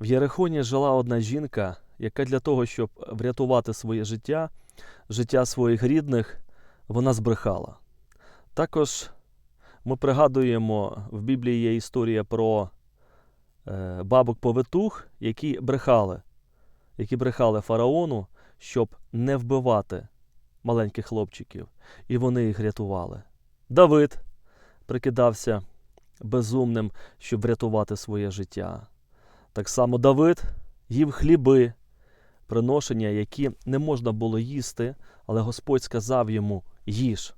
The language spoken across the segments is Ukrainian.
В Єрихоні жила одна жінка, яка для того, щоб врятувати своє життя, життя своїх рідних, вона збрехала. Також ми пригадуємо, в Біблії є історія про е, бабок повитух, які брехали, які брехали фараону, щоб не вбивати маленьких хлопчиків, і вони їх рятували. Давид прикидався безумним, щоб врятувати своє життя. Так само Давид їв хліби, приношення, які не можна було їсти, але Господь сказав йому їж,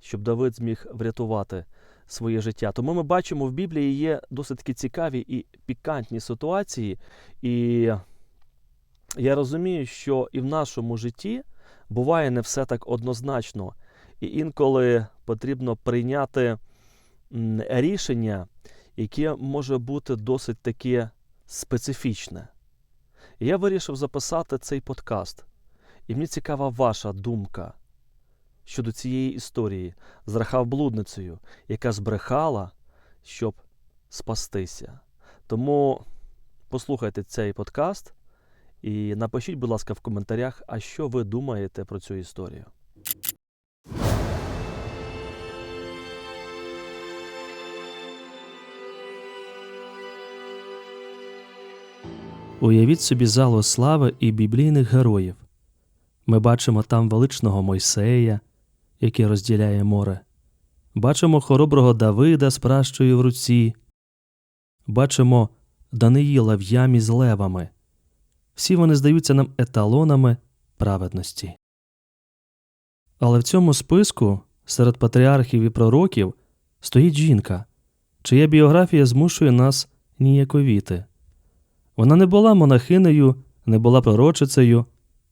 щоб Давид зміг врятувати своє життя. Тому ми бачимо, в Біблії є досить цікаві і пікантні ситуації. І я розумію, що і в нашому житті буває не все так однозначно. І інколи потрібно прийняти рішення, яке може бути досить таке специфічне. Я вирішив записати цей подкаст. І мені цікава ваша думка щодо цієї історії з Рахав-блудницею, яка збрехала, щоб спастися. Тому послухайте цей подкаст і напишіть, будь ласка, в коментарях, а що ви думаєте про цю історію. Уявіть собі залу слави і біблійних героїв. Ми бачимо там величного Мойсея, який розділяє море. Бачимо хороброго Давида з пращою в руці. Бачимо Даниїла в ямі з левами. Всі вони здаються нам еталонами праведності. Але в цьому списку серед патріархів і пророків стоїть жінка, чия біографія змушує нас ніяковіти. Вона не була монахинею, не була пророчицею,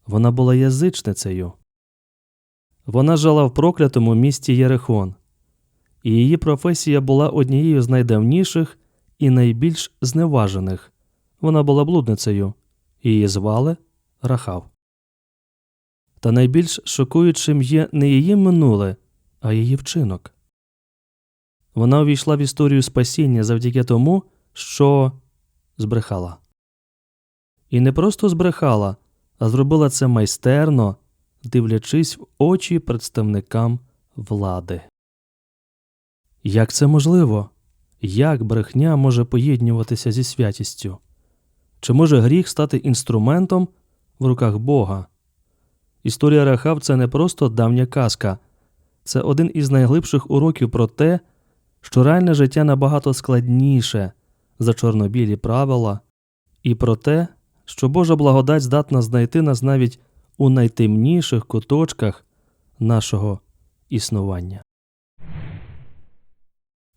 вона була язичницею. Вона жила в проклятому місті Єрихон, і її професія була однією з найдавніших і найбільш зневажених. Вона була блудницею, її звали Рахав. Та найбільш шокуючим є не її минуле, а її вчинок. Вона увійшла в історію спасіння завдяки тому, що збрехала. І не просто збрехала, а зробила це майстерно, дивлячись в очі представникам влади. Як це можливо? Як брехня може поєднюватися зі святістю? Чи може гріх стати інструментом в руках Бога? Історія Рахав це не просто давня казка, це один із найглибших уроків про те, що реальне життя набагато складніше за чорнобілі правила, і про те, що Божа благодать здатна знайти нас навіть у найтемніших куточках нашого існування.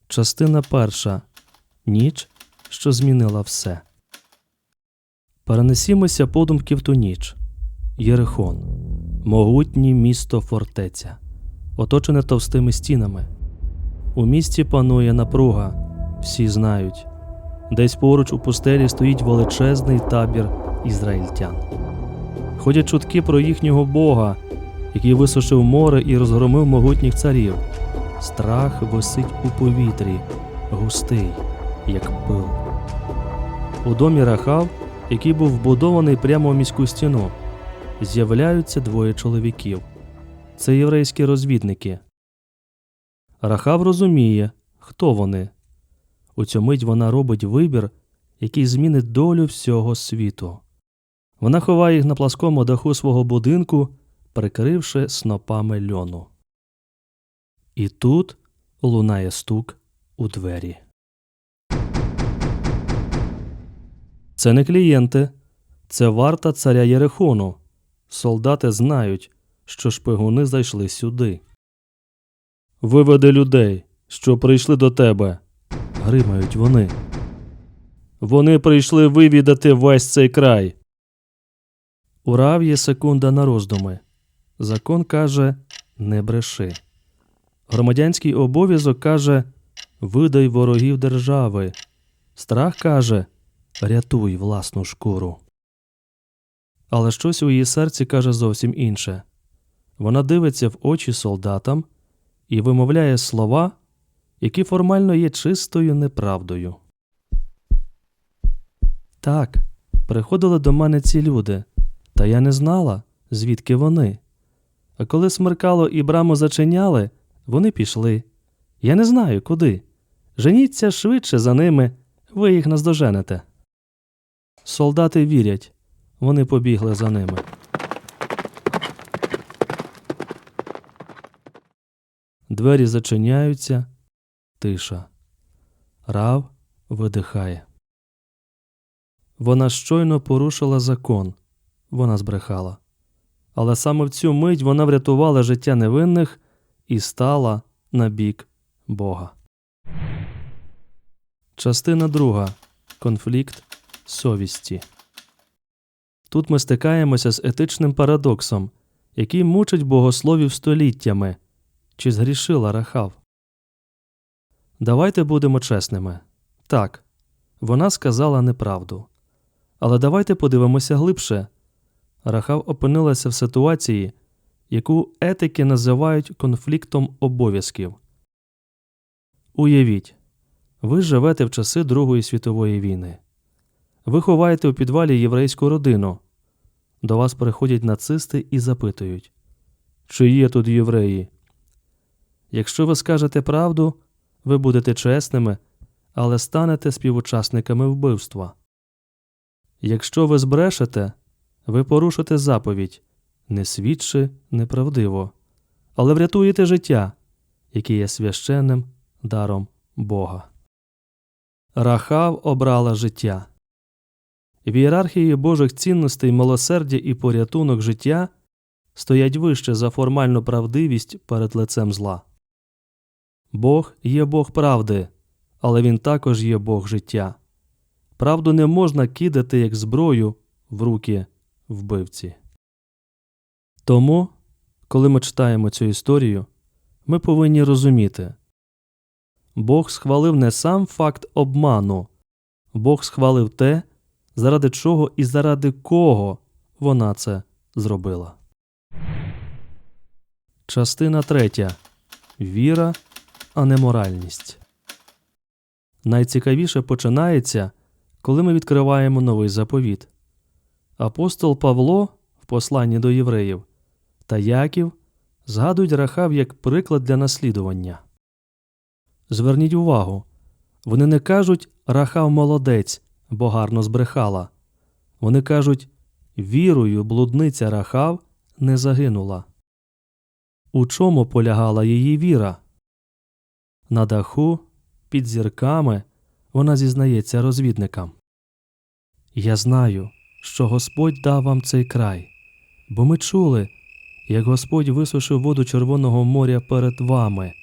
Частина перша Ніч, що змінила все. Перенесімося подумки в ту ніч. Єрихон, могутнє місто фортеця, оточене товстими стінами. У місті панує напруга, всі знають. Десь поруч у пустелі стоїть величезний табір ізраїльтян. Ходять чутки про їхнього Бога, який висушив море і розгромив могутніх царів. Страх висить у повітрі, густий, як пил. У домі Рахав, який був вбудований прямо в міську стіну, з'являються двоє чоловіків. Це єврейські розвідники. Рахав розуміє, хто вони. У цю мить вона робить вибір, який змінить долю всього світу. Вона ховає їх на пласкому даху свого будинку, прикривши снопами льону. І тут лунає стук у двері. Це не клієнти, це варта царя Єрихону. Солдати знають, що шпигуни зайшли сюди. Виведи людей, що прийшли до тебе. Гримають вони. Вони прийшли вивідати весь цей край. У є секунда на роздуми. Закон каже не бреши. Громадянський обов'язок каже видай ворогів держави. Страх каже рятуй власну шкуру. Але щось у її серці каже зовсім інше. Вона дивиться в очі солдатам і вимовляє слова, які формально є чистою неправдою. Так, приходили до мене ці люди, та я не знала, звідки вони. А коли смеркало і браму зачиняли, вони пішли. Я не знаю куди. Женіться швидше за ними, ви їх наздоженете. Солдати вірять, вони побігли за ними. Двері зачиняються, тиша. Рав видихає. Вона щойно порушила закон, вона збрехала. Але саме в цю мить вона врятувала життя невинних і стала на бік Бога. Частина друга. Конфлікт совісті. Тут ми стикаємося з етичним парадоксом, який мучить богословів століттями. Чи згрішила Рахав? Давайте будемо чесними. Так, вона сказала неправду. Але давайте подивимося глибше. Рахав опинилася в ситуації, яку етики називають конфліктом обов'язків. Уявіть, ви живете в часи Другої світової війни. Ви ховаєте у підвалі єврейську родину. До вас приходять нацисти і запитують, чи є тут євреї. Якщо ви скажете правду, ви будете чесними, але станете співучасниками вбивства. Якщо ви збрешете, ви порушите заповідь не свідчи неправдиво, але врятуєте життя, яке є священним даром Бога. Рахав обрала життя. В ієрархії Божих цінностей милосердя і порятунок життя стоять вище за формальну правдивість перед лицем зла. Бог є Бог правди, але він також є Бог життя. Правду не можна кидати як зброю в руки вбивці. Тому, коли ми читаємо цю історію, ми повинні розуміти Бог схвалив не сам факт обману, Бог схвалив те, заради чого і заради кого вона це зробила. Частина третя. Віра, а не моральність. Найцікавіше починається, коли ми відкриваємо новий заповіт. Апостол Павло в посланні до євреїв та Яків згадують Рахав як приклад для наслідування. Зверніть увагу, вони не кажуть Рахав молодець, бо гарно збрехала. Вони кажуть вірою блудниця Рахав не загинула. У чому полягала її віра? На даху, під зірками, вона зізнається розвідникам. Я знаю, що Господь дав вам цей край, бо ми чули, як Господь висушив воду Червоного моря перед вами.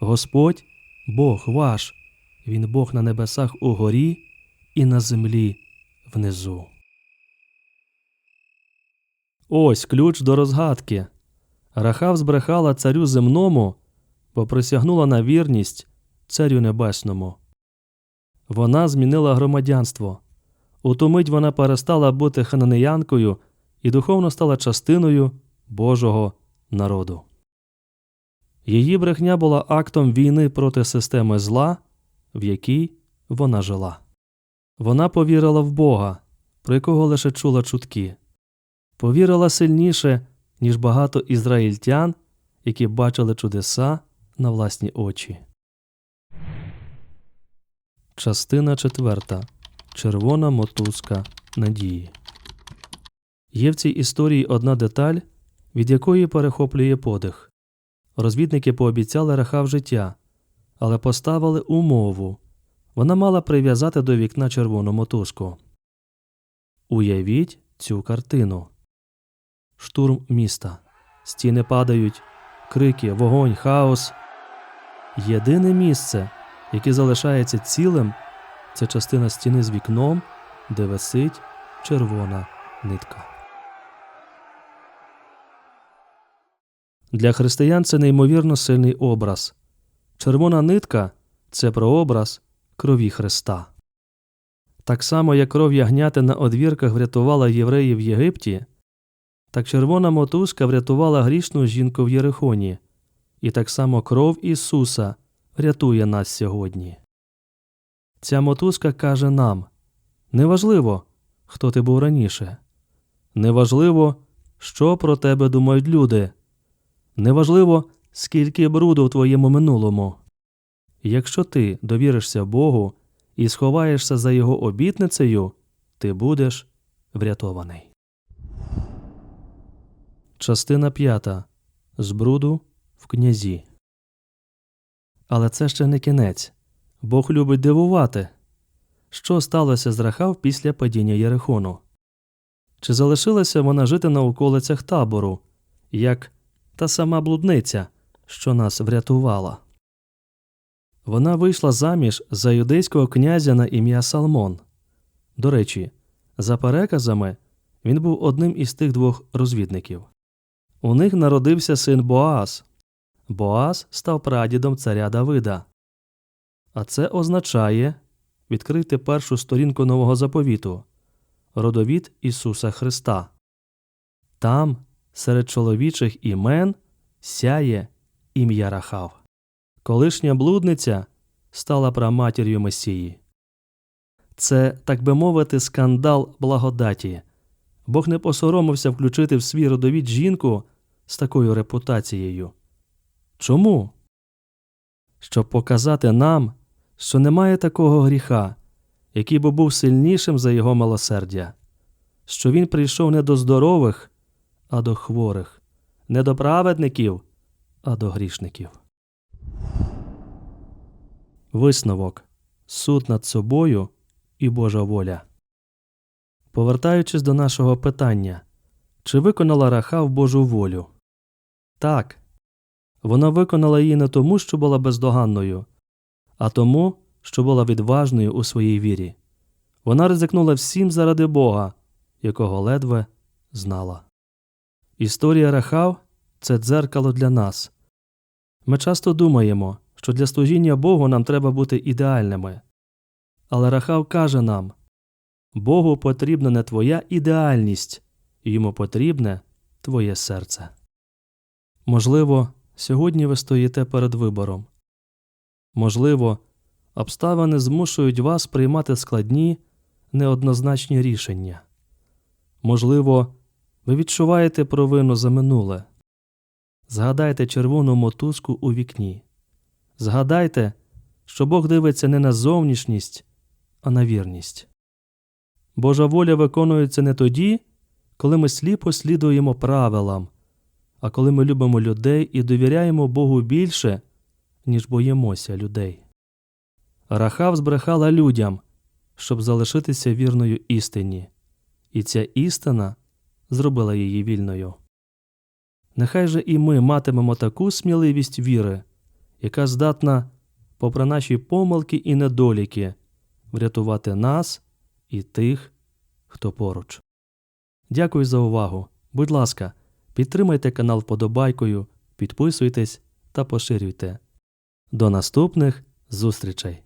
Господь Бог ваш, Він Бог на небесах угорі і на землі внизу. Ось ключ до розгадки. Рахав збрехала царю земному, бо присягнула на вірність царю небесному. Вона змінила громадянство. У ту мить вона перестала бути хананеянкою і духовно стала частиною Божого народу. Її брехня була актом війни проти системи зла, в якій вона жила. Вона повірила в Бога, про якого лише чула чутки, повірила сильніше, ніж багато ізраїльтян, які бачили чудеса на власні очі. Частина четверта. Червона мотузка надії. Є в цій історії одна деталь, від якої перехоплює подих. Розвідники пообіцяли Рахав життя, але поставили умову. Вона мала прив'язати до вікна червону мотузку. Уявіть цю картину. Штурм міста. Стіни падають, крики, вогонь, хаос. Єдине місце, яке залишається цілим, це частина стіни з вікном, де висить червона нитка. Для християн це неймовірно сильний образ. Червона нитка це прообраз крові Христа. Так само, як кров ягняти на одвірках врятувала євреїв в Єгипті, так червона мотузка врятувала грішну жінку в Єрихоні, і так само кров Ісуса врятує нас сьогодні. Ця мотузка каже нам Неважливо, хто ти був раніше. Неважливо, що про тебе думають люди. Неважливо, скільки бруду в твоєму минулому. Якщо ти довіришся Богу і сховаєшся за Його обітницею, ти будеш врятований. Частина п'ята. З бруду князі. Але це ще не кінець. Бог любить дивувати. Що сталося з Рахав після падіння Єрихону? Чи залишилася вона жити на околицях табору, як та сама блудниця, що нас врятувала? Вона вийшла заміж за юдейського князя на ім'я Салмон. До речі, за переказами, він був одним із тих двох розвідників. У них народився син Боаз. Боаз став прадідом царя Давида. А це означає відкрити першу сторінку нового заповіту родовід Ісуса Христа. Там, серед чоловічих імен, сяє ім'я Рахав. Колишня блудниця стала праматір'ю Месії. Це, так би мовити, скандал благодаті. Бог не посоромився включити в свій родовід жінку з такою репутацією. Чому? Щоб показати нам, що немає такого гріха, який би був сильнішим за його милосердя, що він прийшов не до здорових, а до хворих, не до праведників, а до грішників. Висновок суд над собою і Божа воля. Повертаючись до нашого питання, чи виконала Рахав Божу волю? Так. Вона виконала її не тому, що була бездоганною, а тому, що була відважною у своїй вірі. Вона ризикнула всім заради Бога, якого ледве знала. Історія Рахав це дзеркало для нас. Ми часто думаємо, що для служіння Богу нам треба бути ідеальними. Але Рахав каже нам Богу потрібна не твоя ідеальність, йому потрібне твоє серце. Можливо, сьогодні ви стоїте перед вибором. Можливо, обставини змушують вас приймати складні, неоднозначні рішення. Можливо, ви відчуваєте провину за минуле. Згадайте червону мотузку у вікні. Згадайте, що Бог дивиться не на зовнішність, а на вірність. Божа воля виконується не тоді, коли ми сліпо слідуємо правилам, а коли ми любимо людей і довіряємо Богу більше, ніж боїмося людей. Рахав збрехала людям, щоб залишитися вірною істині, і ця істина зробила її вільною. Нехай же і ми матимемо таку сміливість віри, яка здатна, попри наші помилки і недоліки, врятувати нас і тих, хто поруч. Дякую за увагу. Будь ласка, підтримайте канал вподобайкою, підписуйтесь та поширюйте. До наступних зустрічей!